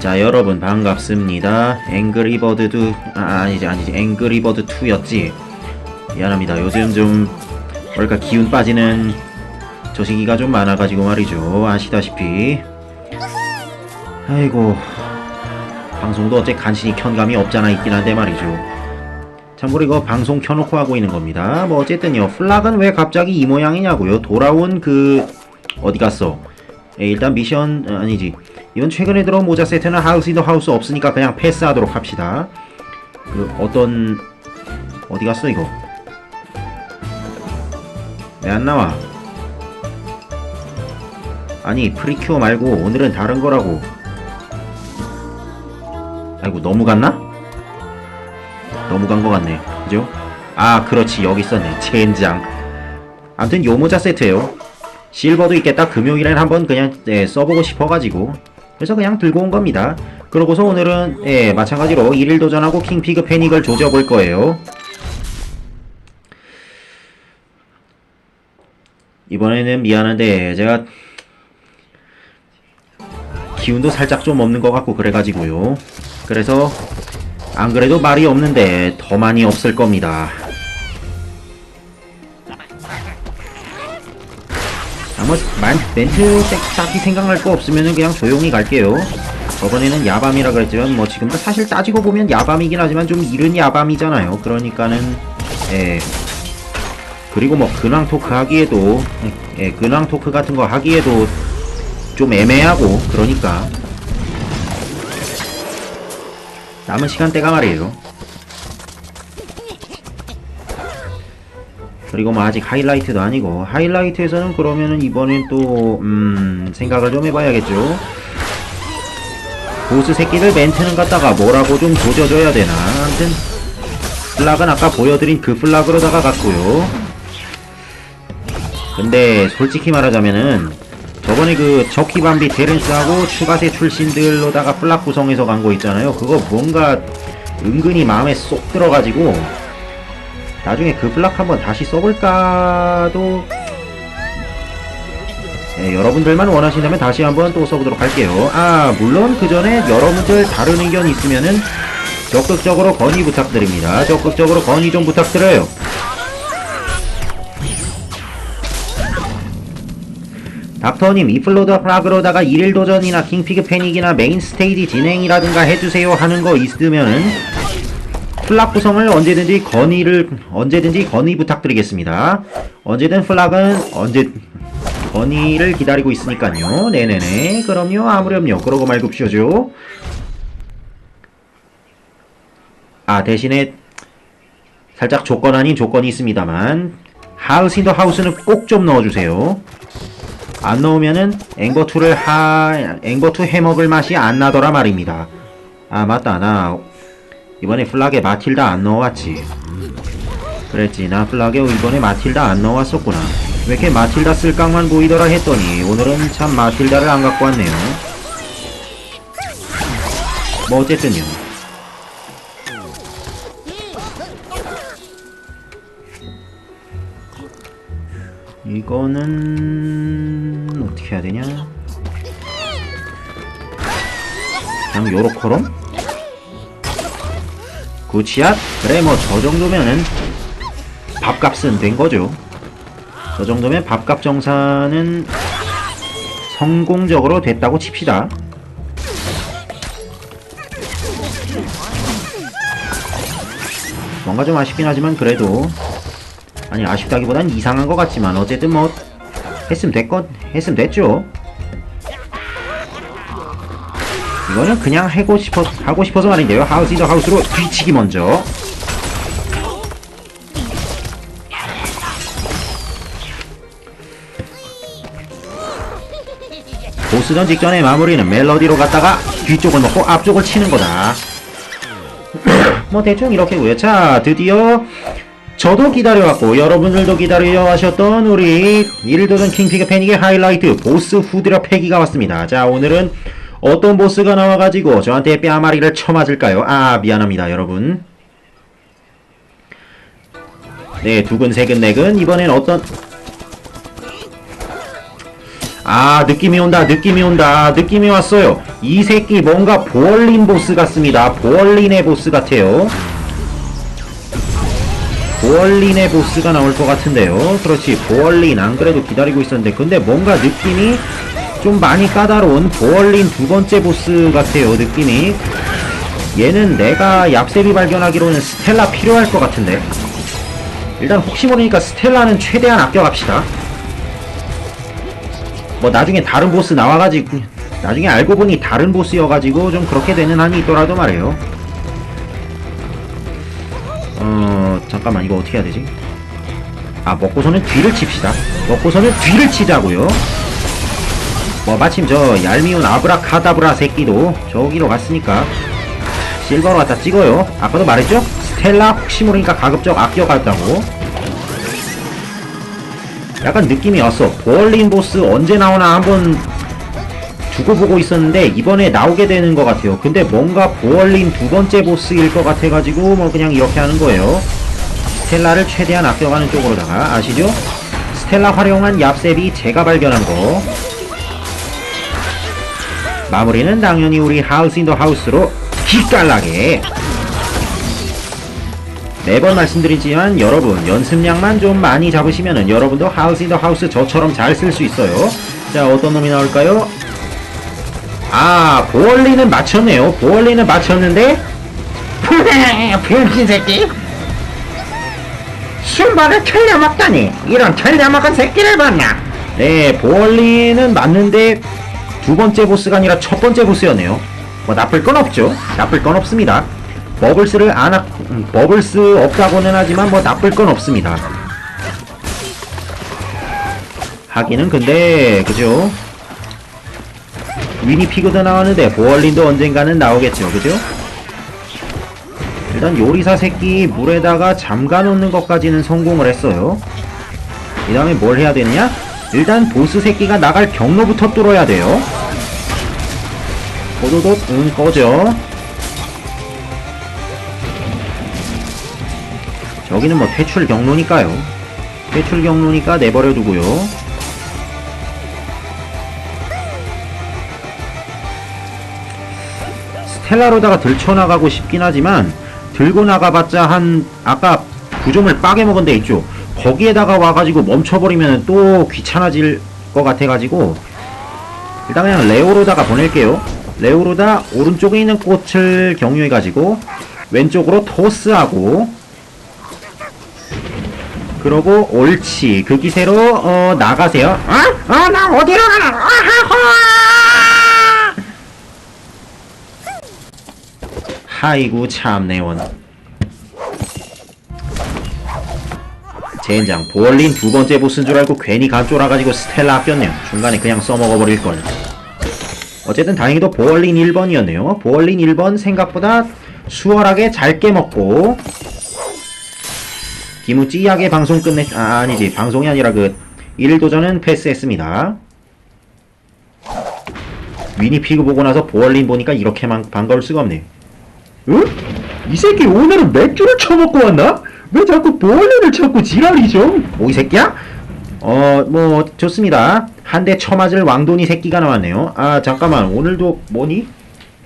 자 여러분 반갑습니다. 앵그리버드 2 아, 아니지 아니지. 앵그리버드 2였지? 미안합니다. 요즘 좀 뭐랄까 기운 빠지는 저 시기가 좀 많아가지고 말이죠. 아시다시피. 아이고 방송도 어째 간신히 켠감이 없잖아 있긴 한데 말이죠. 참고로 이거 방송 켜놓고 하고 있는 겁니다. 뭐 어쨌든요. 플락은 왜 갑자기 이 모양이냐고요? 돌아온 그 어디 갔어? 예, 일단 미션 어, 아니지 이번 최근에 들어온 모자 세트는 하우스 인더 하우스 없으니까 그냥 패스하도록 합시다. 그 어떤 어디 갔어 이거? 왜 안 나와? 아니 프리큐어 말고 오늘은 다른 거라고. 아이고 너무 갔나? 너무 간 거 같네. 그죠? 아 그렇지. 여기 있었네. 젠장. 아무튼 요 모자 세트예요. 실버도 있겠다. 금요일엔 한번 그냥 예, 써보고 싶어가지고 그래서 그냥 들고 온 겁니다. 그러고서 오늘은 예, 마찬가지로 1일 도전하고 킹피그 패닉을 조져볼 거예요. 이번에는 미안한데 제가 기운도 살짝 좀 없는 것 같고 그래가지고요. 그래서 안 그래도 말이 없는데 더 많이 없을 겁니다 아무 만, 멘트 딱히 생각날 거 없으면은 그냥 조용히 갈게요. 저번에는 야밤이라 그랬지만 뭐 지금도 사실 따지고 보면 야밤이긴 하지만 좀 이른 야밤이잖아요. 그러니까는 예. 그리고 뭐 근황 토크 하기에도 예, 근황 토크 같은 거 하기에도 좀 애매하고 그러니까 남은 시간대가 말이에요. 그리고 뭐 아직 하이라이트도 아니고 하이라이트에서는 그러면은 이번엔 또 음, 생각을 좀 해봐야겠죠. 보스 새끼들 멘트는 갖다가 뭐라고 좀 조져줘야 되나. 아무튼 플락은 아까 보여드린 그 플락으로다가 갔고요. 근데 솔직히 말하자면은 저번에 그 저키밤비 테렌스하고 추가세 출신들로다가 플락 구성해서 간 거 있잖아요. 그거 뭔가 은근히 마음에 쏙 들어가지고 나중에 그 플락 한번 다시 써볼까도 네, 여러분들만 원하신다면 다시 한번 또 써보도록 할게요. 아 물론 그 전에 여러분들 다른 의견 있으면은 적극적으로 건의 부탁드립니다. 적극적으로 건의 좀 부탁드려요. 닥터님 이플로더 플락으로다가 일일 도전이나 킹피그 패닉이나 메인 스테이지 진행이라든가 해주세요 하는 거 있으면은 플락 구성을 언제든지 건의를 언제든지 건의 부탁드리겠습니다. 언제든 플락은 언제 건의를 기다리고 있으니까요. 네네네. 그럼요. 아무렴요. 그러고 말고 피워죠. 아 대신에 살짝 조건 아닌 조건이 있습니다만 하우스 인더 하우스는 꼭 좀 넣어주세요. 안 넣으면은 앵버2를 하 앵버2 해먹을 맛이 안 나더라 말입니다. 아 맞다 나 이번에 플락에 마틸다 안 넣어왔지. 그랬지. 나 플락에 이번에 마틸다 안 넣어왔었구나. 왜 이렇게 마틸다 쓸 각만 보이더라 했더니 오늘은 참 마틸다를 안 갖고 왔네요. 뭐 어쨌든요. 이거는 어떻게 해야 되냐? 그냥 요렇게 럼 굿샷? 그래 뭐 저 정도면은 밥값은 된 거죠. 저 정도면 밥값 정산은 성공적으로 됐다고 칩시다. 뭔가 좀 아쉽긴 하지만 그래도 아니 아쉽다기보단 이상한 것 같지만 어쨌든 뭐 했으면 됐건 했으면 됐죠 이거는 그냥 하고 싶어 하고 싶어서 말인데요. 하우스 인더 하우스로 뒤치기 먼저. 보스전 직전의 마무리는 멜로디로 갔다가 뒤쪽을 먹고 앞쪽을 치는 거다. 뭐 대충 이렇게고요. 자, 드디어 저도 기다려왔고 여러분들도 기다려 하셨던 우리 일도전 킹피그 패닉의 하이라이트 보스 후드려 패기가 왔습니다. 자, 오늘은 어떤 보스가 나와가지고 저한테 뺨마리를 쳐맞을까요? 아 미안합니다 여러분. 네 두근 세근 네근. 이번엔 어떤 아 느낌이 온다 느낌이 온다. 느낌이 왔어요. 이 새끼 뭔가 보얼린 보스 같습니다. 보얼린의 보스 같아요. 보얼린의 보스가 나올 것 같은데요. 그렇지 보얼린. 안 그래도 기다리고 있었는데. 근데 뭔가 느낌이 좀 많이 까다로운 보얼린 두 번째 보스 같아요 느낌이. 얘는 내가 얍셉이 발견하기로는 스텔라 필요할 것 같은데. 일단 혹시 모르니까 스텔라는 최대한 아껴갑시다. 뭐 나중에 다른 보스 나와가지고 나중에 알고 보니 다른 보스여가지고 좀 그렇게 되는 한이 있더라도 말이에요. 어 잠깐만 이거 어떻게 해야 되지? 아 먹고서는 뒤를 칩시다. 먹고서는 뒤를 치자고요 뭐 마침 저 얄미운 아브라카다브라 새끼도 저기로 갔으니까 실버로 갖다 찍어요 아까도 말했죠 스텔라 혹시 모르니까 가급적 아껴갔다고 약간 느낌이 왔어. 보얼린 보스 언제 나오나 한번 두고 보고 있었는데 이번에 나오게 되는 것 같아요. 근데 뭔가 보얼린 두 번째 보스일 것 같아가지고 뭐 그냥 이렇게 하는 거예요. 스텔라를 최대한 아껴가는 쪽으로다가 아시죠? 스텔라 활용한 얍셉이 제가 발견한 거. 마무리는 당연히 우리 하우스 인더 하우스로 기깔나게. 매번 말씀드리지만 여러분 연습량만 좀 많이 잡으시면은 여러분도 하우스 인더 하우스 저처럼 잘 쓸 수 있어요. 자 어떤 놈이 나올까요? 아 보얼리는 맞췄네요. 보얼리는 맞췄는데 병신 새끼. 순발을 틀려먹다니. 이런 틀려먹은 새끼를 봤나? 네 보얼리는 맞는데 두 번째 보스가 아니라 첫 번째 보스였네요 뭐 나쁠 건 없죠 나쁠 건 없습니다 버블스를 안 하, 음, 버블스 없다고는 하지만 뭐 나쁠 건 없습니다. 하기는 근데 그죠? 위니피그도 나왔는데 보얼린도 언젠가는 나오겠죠, 그죠? 일단 요리사 새끼 물에다가 잠가 놓는 것까지는 성공을 했어요. 이 다음에 뭘 해야 되느냐? 일단 보스 새끼가 나갈 경로부터 뚫어야 돼요. 도도도 응 꺼져. 여기는 뭐 퇴출 경로니까요. 퇴출 경로니까 내버려 두고요. 스텔라로다가 들쳐나가고 싶긴 하지만 들고 나가봤자 한 아까 구점을 빠게 먹은 데 있죠. 거기에다가 와가지고 멈춰버리면 또 귀찮아질 것 같아가지고 일단 그냥 레오로다가 보낼게요. 레오로다 오른쪽에 있는 꽃을 경유해가지고 왼쪽으로 토스하고 그러고 옳지. 그 기세로 어 나가세요. 어? 어? 나 어디로 가나? 아하하! 하이구 참내원. 젠장 보얼린 두 번째 보스인 줄 알고 괜히 간 쫄아가지고 스텔라 아꼈네요. 중간에 그냥 써먹어버릴걸 어쨌든 다행히도 보얼린 1번이었네요 보얼린 1번 생각보다 수월하게 잘 깨먹고 기무찌하게 방송 끝내 아 아니지 방송이 아니라 그 1도전은 패스했습니다 위니피그 보고 나서 보얼린 보니까 이렇게만 반가울 수가 없네 응? 이 새끼 오늘은 맥주를 처먹고 왔나? 왜 자꾸 보얼린을 찾고 지랄이죠? 뭐이 새끼야? 어 뭐 좋습니다 한 대 쳐맞을 왕돈이 새끼가 나왔네요 아 잠깐만 오늘도 뭐니?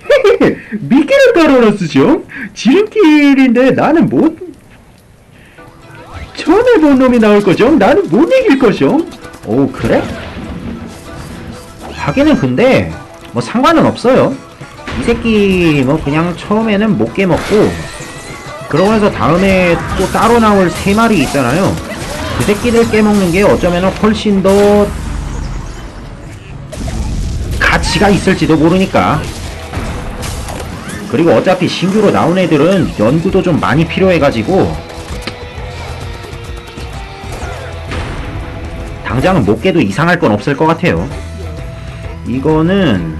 미끼를 깔아놨으죠? 지름길인데 나는 못 전에 본 놈이 나올 거죠? 나는 못 이길 거죠? 오 그래? 하기는 근데 뭐 상관은 없어요 이 새끼 뭐 그냥 처음에는 못 깨먹고 그러고 나서 다음에 또 따로 나올 세 마리 있잖아요 그 새끼들 깨먹는 게 어쩌면 훨씬 더 가치가 있을지도 모르니까 그리고 어차피 신규로 나온 애들은 연구도 좀 많이 필요해가지고 당장은 못 깨도 이상할 건 없을 것 같아요. 이거는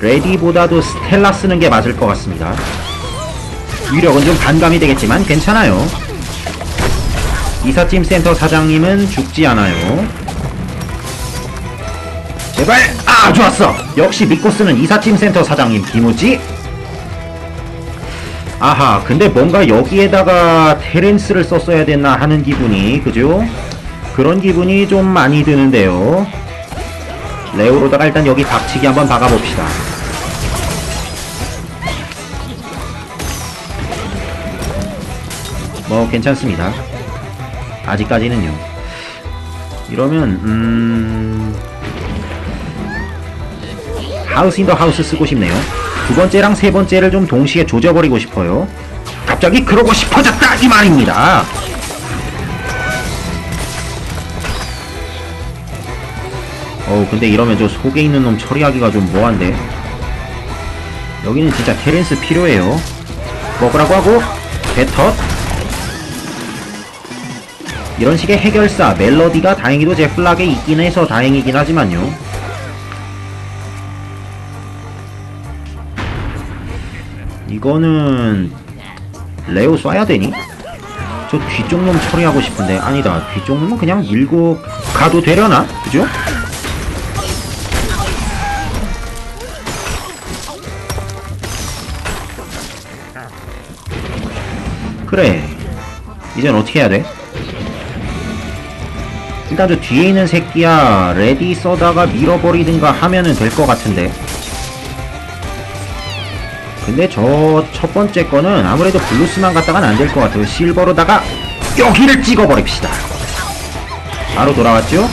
레디보다도 스텔라 쓰는 게 맞을 것 같습니다. 위력은 좀 반감이 되겠지만 괜찮아요. 이삿짐 센터 사장님은 죽지 않아요. 제발! 아, 좋았어! 역시 믿고 쓰는 이삿짐 센터 사장님 김우지? 아하, 근데 뭔가 여기에다가 테렌스를 썼어야 됐나 하는 기분이, 그죠? 그런 기분이 좀 많이 드는데요. 레오로다가 일단 여기 박치기 한번 박아봅시다. 뭐 괜찮습니다. 아직까지는요. 이러면 음 하우스 인더 하우스 쓰고 싶네요. 두 번째랑 세 번째를 좀 동시에 조져버리고 싶어요. 갑자기 그러고 싶어졌다 이 말입니다. 어우 근데 이러면 저 속에 있는 놈 처리하기가 좀 뭐한데 여기는 진짜 테렌스 필요해요 먹으라고 하고 배텄 이런 식의 해결사 멜로디가 다행히도 제 플락에 있긴 해서 다행이긴 하지만요 이거는 레오 쏴야 되니? 저 뒤쪽 놈 처리하고 싶은데 아니다 뒤쪽 놈은 그냥 밀고 가도 되려나? 그죠? 그래 이젠 어떻게 해야 돼? 일단 저 뒤에 있는 새끼야 레디 써다가 밀어버리든가 하면은 될 것 같은데 근데 저 첫 번째 거는 아무래도 블루스만 갖다가는 안 될 것 같아요 실버로다가 여기를 찍어버립시다 바로 돌아왔죠?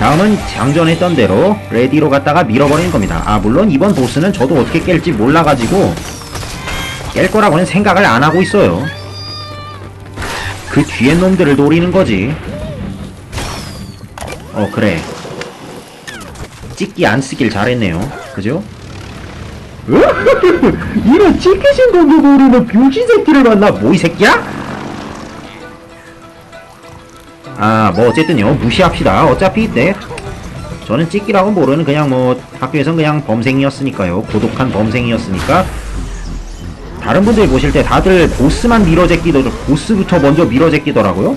다음은 장전했던 대로 레디로 갖다가 밀어버리는 겁니다 아 물론 이번 보스는 저도 어떻게 깰지 몰라가지고 깰 거라고는 생각을 안 하고 있어요. 그 뒤에 놈들을 노리는 거지. 어, 그래. 찍기 안 쓰길 잘했네요. 그죠? 이런 찍히신 건도 모르는 병신 새끼를 만나 뭐 이 새끼야? 아, 뭐 어쨌든요. 무시합시다. 어차피 네. 저는 찍기라고 모르는 그냥 뭐 학교에선 그냥 범생이었으니까요. 고독한 범생이었으니까 다른 분들이 보실 때 다들 보스만 밀어제끼더 보스부터 먼저 밀어제끼더라고요.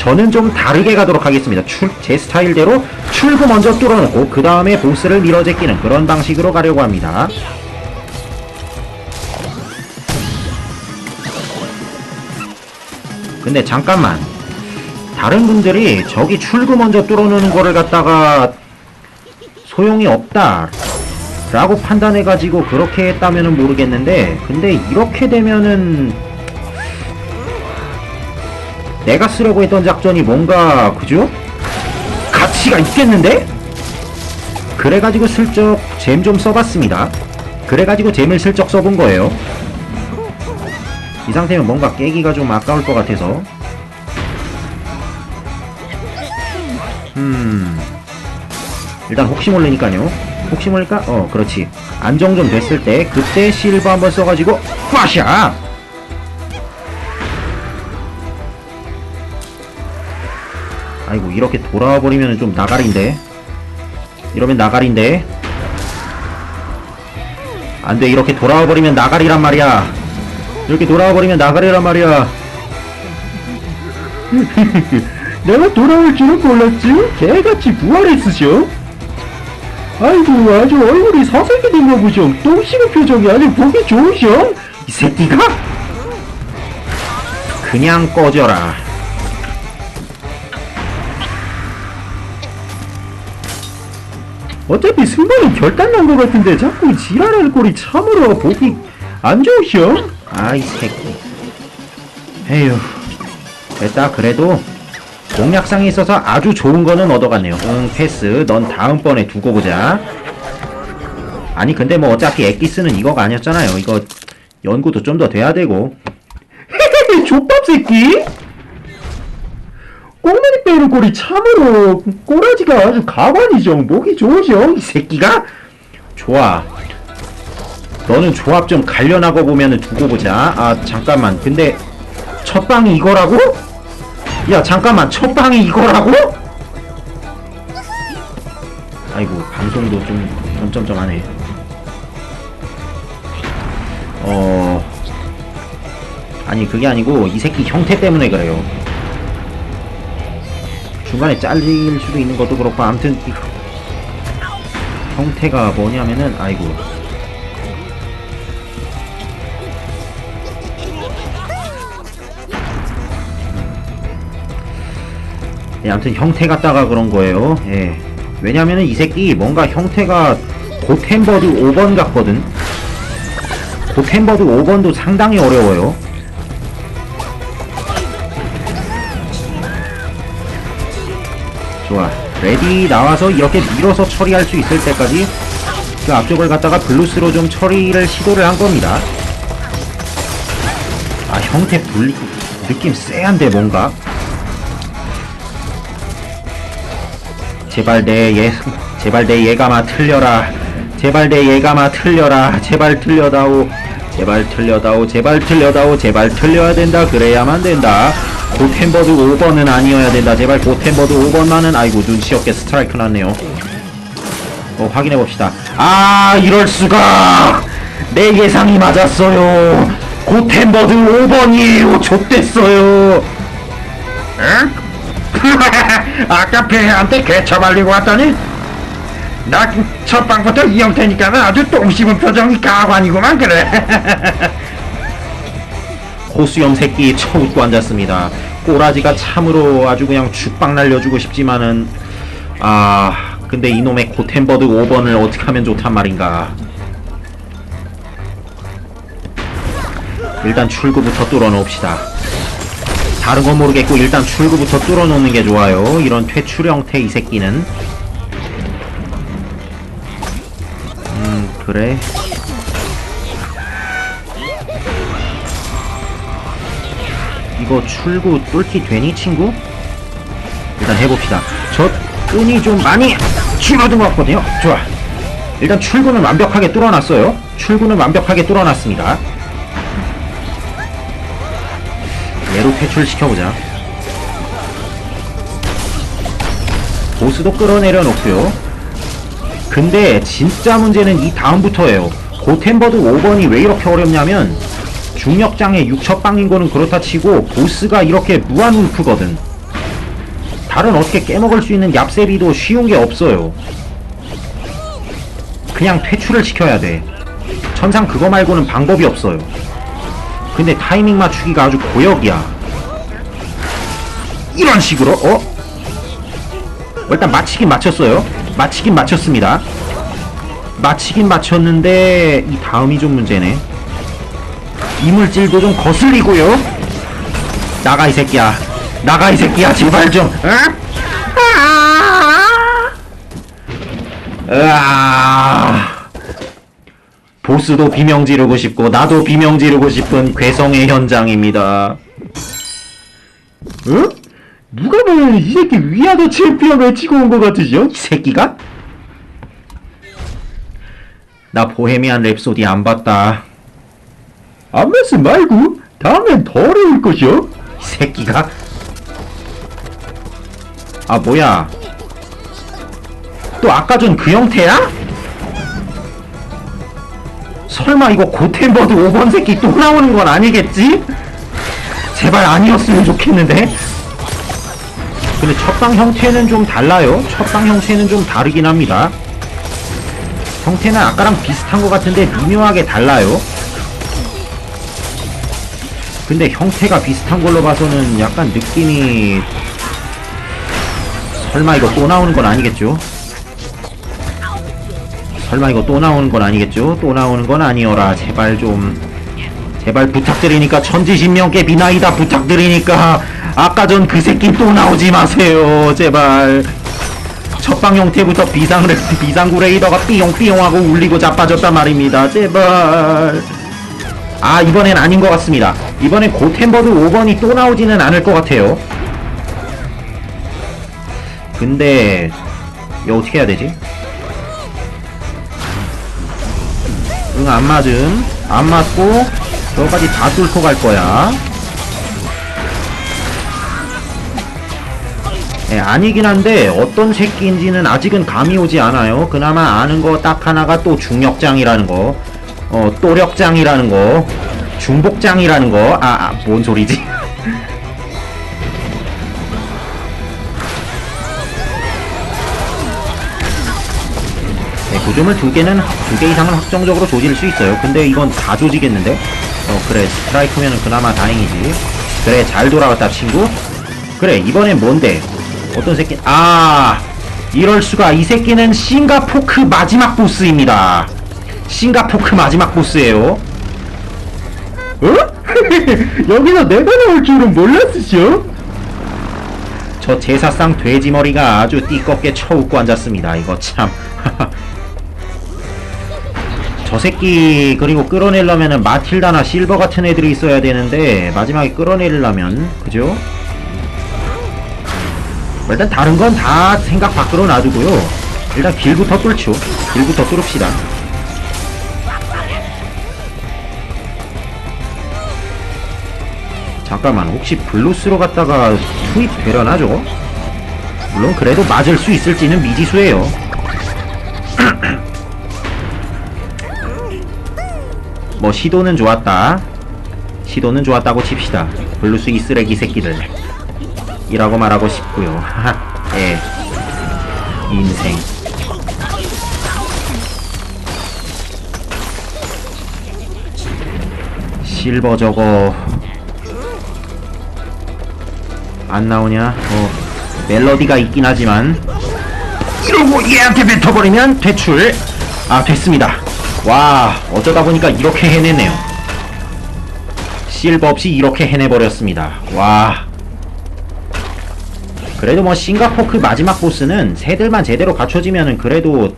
저는 좀 다르게 가도록 하겠습니다. 출, 제 스타일대로 출구 먼저 뚫어놓고 그 다음에 보스를 밀어제끼는 그런 방식으로 가려고 합니다. 근데 잠깐만 다른 분들이 저기 출구 먼저 뚫어놓는 거를 갖다가 소용이 없다 라고 판단해가지고 그렇게 했다면은 모르겠는데 근데 이렇게 되면은 내가 쓰려고 했던 작전이 뭔가 그죠? 가치가 있겠는데? 그래가지고 슬쩍 잼 좀 써봤습니다. 그래가지고 잼을 슬쩍 써본 거예요. 이 상태면 뭔가 깨기가 좀 아까울 것 같아서. 음. 일단 혹시 모르니까요. 혹시 모르니까? 어 그렇지. 안정 좀 됐을 때 그때 실버 한번 써가지고 파샤 아이고 이렇게 돌아와 버리면 좀 나가리인데? 이러면 나가리인데? 안돼 이렇게 돌아와 버리면 나가리란 말이야. 이렇게 돌아와 버리면 나가리란 말이야. 내가 돌아올 줄은 몰랐지? 개같이 부활했으셔? 아이고 아주 얼굴이 사색이 된거 보죠 똥 씹은 표정이 아주 보기 좋으셔. 이 새끼가! 그냥 꺼져라 어차피 승부는 결단난 것 같은데 자꾸 지랄하는 꼴이 참으로 보기 안 좋으셔 아이 새끼 에휴 됐다 그래도 공략상에 있어서 아주 좋은 거는 얻어갔네요. 응, 패스. 넌 다음번에 두고 보자. 아니, 근데 뭐 어차피 엑기스는 이거가 아니었잖아요. 이거 연구도 좀 더 돼야 되고. 헤헤헤, 족밥 새끼! 꽁맨이 빼는 꼴이 참으로 꼬라지가 아주 가관이죠. 목이 좋으죠. 이 새끼가? 좋아. 너는 조합 좀 관련하고 보면은 두고 보자. 아, 잠깐만. 근데 첫 방이 이거라고? 야 잠깐만 첫 방이 이거라고? 아이고 방송도 좀 점점점하네 어 아니 그게 아니고 이 새끼 형태 때문에 그래요 중간에 잘릴 수도 있는 것도 그렇고 아무튼 이 형태가 뭐냐면은 아이고 예, 아무튼 형태 같다가 그런 거예요. 예. 왜냐면은 이 새끼 뭔가 형태가 고템버드 5번 같거든. 고템버드 5번도 상당히 어려워요. 좋아. 레디 나와서 이렇게 밀어서 처리할 수 있을 때까지 그 앞쪽을 갖다가 블루스로 좀 처리를 시도를 한 겁니다. 아, 형태 분리, 느낌 쎄한데, 뭔가. 제발 내 예, 제발 내 예감아 틀려라. 제발 내 예감아 틀려라. 제발 틀려다오. 제발 틀려다오. 제발 틀려다오. 제발 틀려야 된다. 그래야만 된다. 고템버드 5번은 아니어야 된다. 제발 고템버드 5번만은 아이고 눈치 없게 스트라이크 났네요. 어, 확인해 봅시다. 아, 이럴 수가! 내 예상이 맞았어요. 고템버드 5번이에요. 좆됐어요. 응? 아까 배한테 개처발리고 왔더니 나 첫 방부터 이 형태니까는 아주 똥 씹은 표정이 가관이구만 그래. 호수염 새끼 쳐 웃고 앉았습니다. 꼬라지가 참으로 아주 그냥 죽박 날려주고 싶지만은 아 근데 이놈의 고템버드 5번을 어떻게 하면 좋단 말인가. 일단 출구부터 뚫어놓읍시다. 다른 건 모르겠고 일단 출구부터 뚫어놓는 게 좋아요. 이런 퇴출 형태 이 새끼는. 음 그래. 이거 출구 뚫기 되니 친구? 일단 해봅시다. 저 끈이 좀 많이 줄어든 것 같거든요. 좋아. 일단 출구는 완벽하게 뚫어놨어요. 출구는 완벽하게 뚫어놨습니다. 얘로 퇴출시켜보자. 보스도 끌어내려 놓고요. 근데 진짜 문제는 이 다음부터예요. 고템버드 5번이 왜 이렇게 어렵냐면 중력장의 6첫방인 거는 그렇다 치고 보스가 이렇게 무한 울프거든. 다른 어떻게 깨먹을 수 있는 얍세비도 쉬운 게 없어요. 그냥 퇴출을 시켜야 돼. 천상 그거 말고는 방법이 없어요. 근데 타이밍 맞추기가 아주 고역이야. 이런 식으로, 어? 일단 맞히긴 맞췄어요. 맞히긴 맞췄습니다. 맞히긴 맞췄는데, 이 다음이 좀 문제네. 이물질도 좀 거슬리고요. 나가, 이 새끼야. 나가, 이 새끼야. 제발 좀. 어? 아! 으아. 보스도 비명 지르고 싶고 나도 비명 지르고 싶은 괴성의 현장입니다. 어? 누가 보면 이 새끼 위아더 챔피언 외치고 온 것 같으죠? 이 새끼가? 나 보헤미안 랩소디 안 봤다. 안 봤음 말고 다음엔 더 어려울 것이요? 이 새끼가? 아 뭐야? 또 아까 전 그 형태야? 설마 이거 고템버드 5번 새끼 또 나오는 건 아니겠지? 제발 아니었으면 좋겠는데? 근데 첫방 형태는 좀 달라요. 첫방 형태는 좀 다르긴 합니다. 형태는 아까랑 비슷한 것 같은데 미묘하게 달라요. 근데 형태가 비슷한 걸로 봐서는 약간 느낌이 설마 이거 또 나오는 건 아니겠죠? 설마 이거 또 나오는 건 아니겠죠? 또 나오는 건 아니어라. 제발 좀. 제발 부탁드리니까 천지신명께 비나이다 부탁드리니까 아까 전 그 새끼 또 나오지 마세요. 제발. 첫방 형태부터 비상, 비상구 레이더가 삐용삐용하고 울리고 자빠졌단 말입니다. 제발. 아, 이번엔 아닌 것 같습니다. 이번엔 고템버드 5번이 또 나오지는 않을 것 같아요. 근데, 이거 어떻게 해야 되지? 응, 안 맞음. 안 맞고, 저까지 다 뚫고 갈 거야. 예, 아니긴 한데, 어떤 새끼인지는 아직은 감이 오지 않아요. 그나마 아는 거 딱 하나가 또 중력장이라는 거, 어, 또력장이라는 거, 중복장이라는 거, 아, 아, 뭔 소리지? 네, 구점을 두 개는 두 개 이상은 확정적으로 조질 수 있어요. 근데 이건 다 조지겠는데? 어 그래 스트라이크면은 그나마 다행이지. 그래 잘 돌아왔다 친구. 그래 이번엔 뭔데? 어떤 새끼? 아 이럴 수가 이 새끼는 싱가포크 마지막 보스입니다. 싱가포크 마지막 보스예요. 어? 여기서 내가 나올 줄은 몰랐으쇼? 저 제사상 돼지 머리가 아주 띠껍게 쳐웃고 앉았습니다. 이거 참. 저 새끼 그리고 끌어내려면은 마틸다나 실버 같은 애들이 있어야 되는데 마지막에 끌어내려면 그죠? 일단 다른 건 다 생각 밖으로 놔두고요. 일단 길부터 뚫죠. 길부터 뚫읍시다. 잠깐만 혹시 블루스로 갔다가 투입되려나 저거? 물론 그래도 맞을 수 있을지는 미지수예요. 뭐 시도는 좋았다. 시도는 좋았다고 칩시다. 블루스 이 쓰레기 새끼들. 이라고 말하고 싶고요. 하하 예. 인생. 실버 저거 안 나오냐? 어, 멜로디가 있긴 하지만. 이러고 얘한테 뱉어버리면 퇴출. 아 됐습니다. 와 어쩌다 보니까 이렇게 해내네요. 실버 없이 이렇게 해내버렸습니다. 와. 그래도 뭐 싱가포크 마지막 보스는 새들만 제대로 갖춰지면은 그래도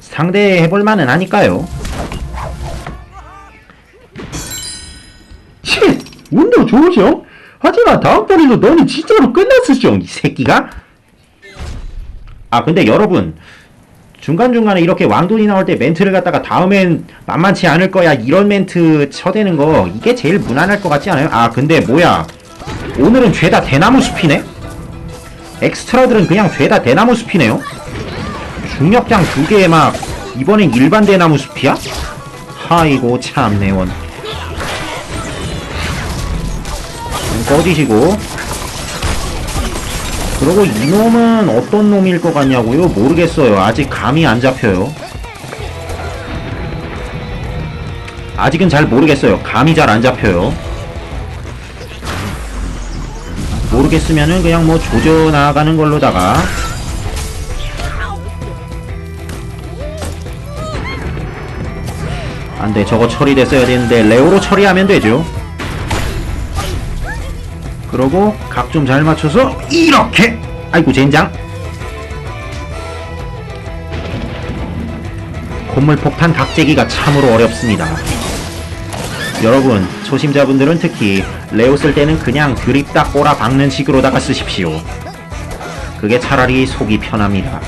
상대해볼만은 하니까요. 치! 운도 좋으쇼? 하지만 다음번에도 너는 진짜로 끝났으쇼 이 새끼가? 아 근데 여러분 중간중간에 이렇게 왕돈이 나올 때 멘트를 갖다가 다음엔 만만치 않을 거야 이런 멘트 쳐대는 거 이게 제일 무난할 것 같지 않아요? 아 근데 뭐야 오늘은 죄다 대나무 숲이네? 엑스트라들은 그냥 죄다 대나무 숲이네요? 중력장 두 개에 막 이번엔 일반 대나무 숲이야? 하이고 참내 원 꺼지시고 그리고 이놈은 어떤 놈일 것 같냐고요? 모르겠어요. 아직 감이 안 잡혀요. 아직은 잘 모르겠어요. 감이 잘 안 잡혀요. 모르겠으면은 그냥 뭐 조져 나가는 걸로다가 안돼 저거 처리됐어야 되는데 레오로 처리하면 되죠. 그러고 각 좀 잘 맞춰서 이렇게. 아이고 젠장. 콧물 폭탄 각재기가 참으로 어렵습니다. 여러분 초심자분들은 특히 레오 쓸 때는 그냥 드립다 꼬라 박는 식으로다가 쓰십시오. 그게 차라리 속이 편합니다.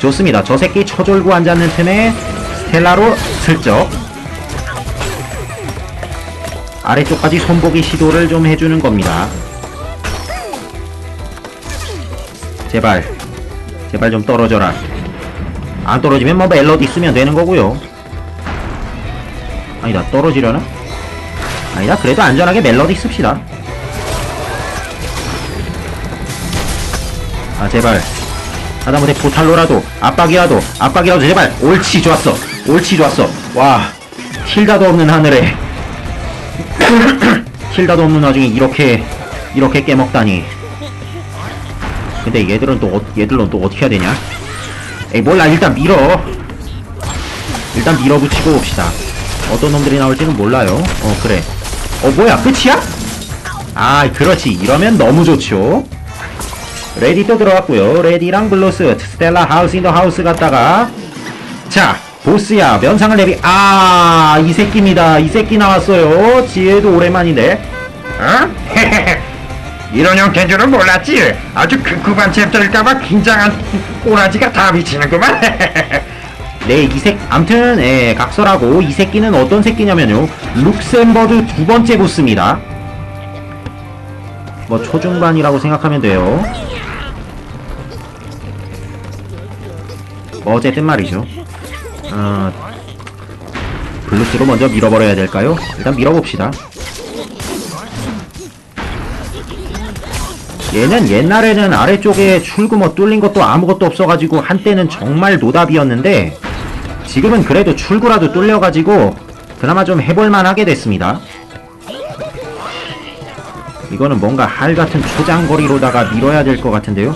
좋습니다. 저 새끼 처졸고 앉았는 틈에 스텔라로 슬쩍 아래쪽까지 손보기 시도를 좀 해주는 겁니다. 제발, 제발 좀 떨어져라. 안 떨어지면 뭐 멜로디 쓰면 되는 거고요. 아니다, 떨어지려나? 아니다, 그래도 안전하게 멜로디 씁시다. 아, 제발. 하다못해 포탈로라도, 압박이라도, 압박이라도 제발! 옳지, 좋았어. 옳지, 좋았어. 와, 힐다도 없는 하늘에. 힐다도 없는 와중에 이렇게 이렇게 깨먹다니. 근데 얘들은 또 어, 얘들은 또 어떻게 해야 되냐? 에이 몰라. 일단 밀어. 일단 밀어붙이고 봅시다. 어떤 놈들이 나올지는 몰라요. 어 그래. 어 뭐야? 끝이야? 아 그렇지. 이러면 너무 좋죠. 레디 또 들어왔고요. 레디랑 블루스. 스텔라 하우스 인더 하우스 갔다가. 자 보스야 면상을 내리 아 이 새끼입니다 이 새끼 나왔어요 지혜도 오랜만인데 어? 이런 형태인 줄은 몰랐지. 아주 극구반 챕터일까봐 긴장한 꼬라지가 다 미치는구만. 네, 이 새, 암튼, 예, 각설하고, 이 새끼는 어떤 새끼냐면요. 룩셈버드 두 번째 보스입니다. 뭐, 초중반이라고 생각하면 돼요. 뭐 어쨌든 말이죠. 어, 블루스로 먼저 밀어버려야 될까요? 일단 밀어봅시다. 얘는 옛날에는 아래쪽에 출구 뭐 뚫린 것도 아무것도 없어가지고 한때는 정말 노답이었는데 지금은 그래도 출구라도 뚫려가지고 그나마 좀 해볼만 하게 됐습니다. 이거는 뭔가 할 같은 초장거리로다가 밀어야 될 것 같은데요.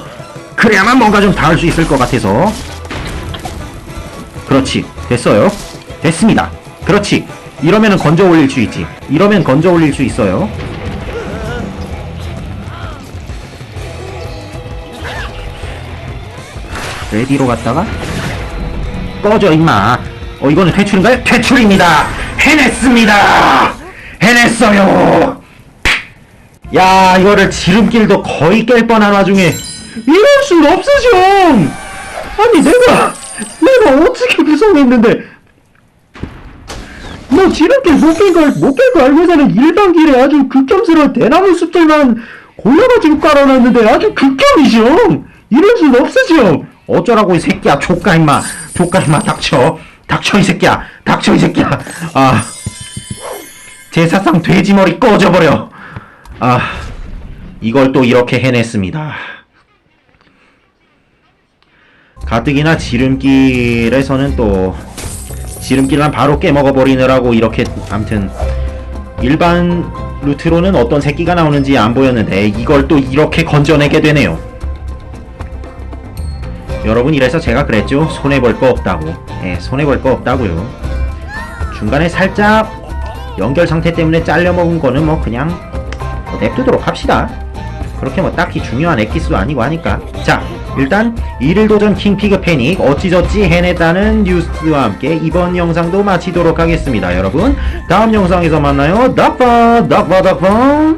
그래야만 뭔가 좀 닿을 수 있을 것 같아서 그렇지. 됐어요. 됐습니다. 그렇지. 이러면은 건져 올릴 수 있지. 이러면 건져 올릴 수 있어요. 레디로 갔다가 꺼져 임마. 어 이거는 퇴출인가요? 퇴출입니다. 해냈습니다. 해냈어요. 야 이거를 지름길도 거의 깰 뻔한 와중에 이럴 순 없으죠! 아니, 내가, 내가 어떻게 구성했는데, 뭐, 지름길 못깬 걸, 못깬 거 알고서는 일반 길에 아주 극혐스러운 대나무 숲들만 골라가지고 깔아놨는데 아주 극혐이죠! 이럴 순 없으죠! 어쩌라고 이 새끼야. 조까 임마. 조까 임마. 닥쳐. 닥쳐 이 새끼야. 닥쳐 이 새끼야. 아. 제사상 돼지머리 꺼져버려. 아. 이걸 또 이렇게 해냈습니다 가뜩이나 지름길에서는 또 지름길만 바로 깨먹어버리느라고 이렇게 암튼 일반 루트로는 어떤 새끼가 나오는지 안 보였는데 이걸 또 이렇게 건져내게 되네요. 여러분 이래서 제가 그랬죠. 손해볼 거 없다고. 예 손해볼 거 없다고요. 중간에 살짝 연결 상태 때문에 잘려먹은 거는 뭐 그냥 뭐 냅두도록 합시다. 그렇게 뭐 딱히 중요한 엑기스도 아니고 하니까. 자 일단 일일 도전 킹피그 패닉 어찌저찌 해냈다는 뉴스와 함께 이번 영상도 마치도록 하겠습니다 여러분. 다음 영상에서 만나요. 덕바 덕바 덕바